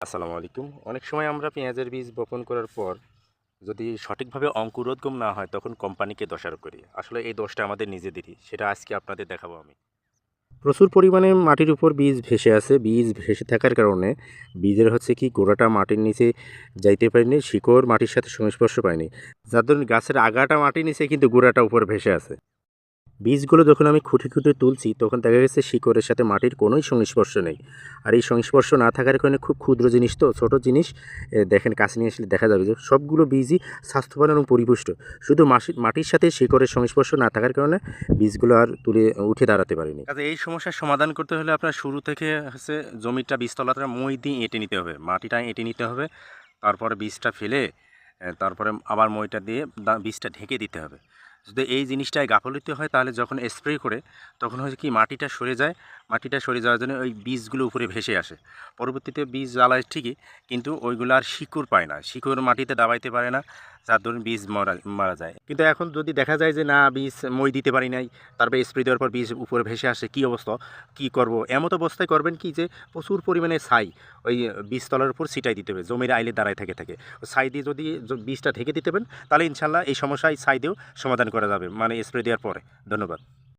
আসসালামু আলাইকুম। অনেক সময় আমরা পেঁয়াজের বীজ বপন করার পর যদি সঠিকভাবে অঙ্কুরোদ্গম না হয়, তখন কোম্পানিকে দোষারোপ করি। আসলে এই দোষটা আমাদের নিজেদেরই সেটা আজকে আপনাদের দেখাবো আমি। প্রচুর পরিমাণে মাটির উপর বীজ ভেসে আছে বীজ ভেসে থাকার কারণে বীজের হচ্ছে কি, গোড়াটা মাটির নিচে যাইতে পারেনি, শিকড় মাটির সাথে সংস্পর্শ পায়নি যার ধরুন গাছের আগাটা মাটির নিচে কিন্তু গোড়াটা উপর ভেসে আছে বীজগুলো যখন আমি খুঁটে খুঁটে তুলছি, তখন দেখা গেছে শিকড়ের সাথে মাটির কোনোই সংস্পর্শ নেই। আর এই সংস্পর্শ না থাকার কারণে খুব ক্ষুদ্র জিনিস তো, ছোট জিনিস। দেখেন, কাছে নিয়ে আসলে দেখা যাবে যে সবগুলো বীজই স্বাস্থ্যবান এবং পরিপুষ্ট। শুধু মাটির সাথে শিকড়ের সংস্পর্শ না থাকার কারণে বীজগুলো আর তুলে, উঠে দাঁড়াতে পারেনি। কাজে এই সমস্যার সমাধান করতে হলে আপনার শুরু থেকে হচ্ছে জমিটা বীজতলাটা মই দিয়ে এঁটে নিতে হবে। মাটিটা এঁটে নিতে হবে, তারপরে বীজটা ফেলে তারপরে আবার মইটা দিয়ে বীজটা ঢেকে দিতে হবে। যদি এই জিনিসটায় গাফলিত হয়, তাহলে যখন স্প্রে করে, তখন হচ্ছে কি, মাটিটা সরে যায়। মাটিটা সরে যাওয়ার জন্য ওই বীজগুলো উপরে ভেসে আসে। পরবর্তীতে বীজ জ্বালায় ঠিকই, কিন্তু ওইগুলো আর শিকড় পায় না। শিকড় মাটিতে দাবাইতে পারে না, যার ধরুন বীজ মরা, মারা যায়। কিন্তু এখন যদি দেখা যায় যে, না, বীজ মই দিতে পারি নাই, তারপরে স্প্রে দেওয়ার পর বীজ উপরে ভেসে আসে, কী অবস্থা? কী করব? এমত অবস্থায় করবেন কি যে, প্রচুর পরিমাণে ছাই। ওই বীজতলার উপর সিটাই দিতে হবে, জমির আইলে দাঁড়ায় থেকে থাকে। সাইডে যদি বীজটা ঢেকে দিতে পারেন, তাহলে ইনশাল্লাহ এই সমস্যায় সাইডেও সমাধান করা যাবে। মানে স্প্রে দেওয়ার পরে। ধন্যবাদ।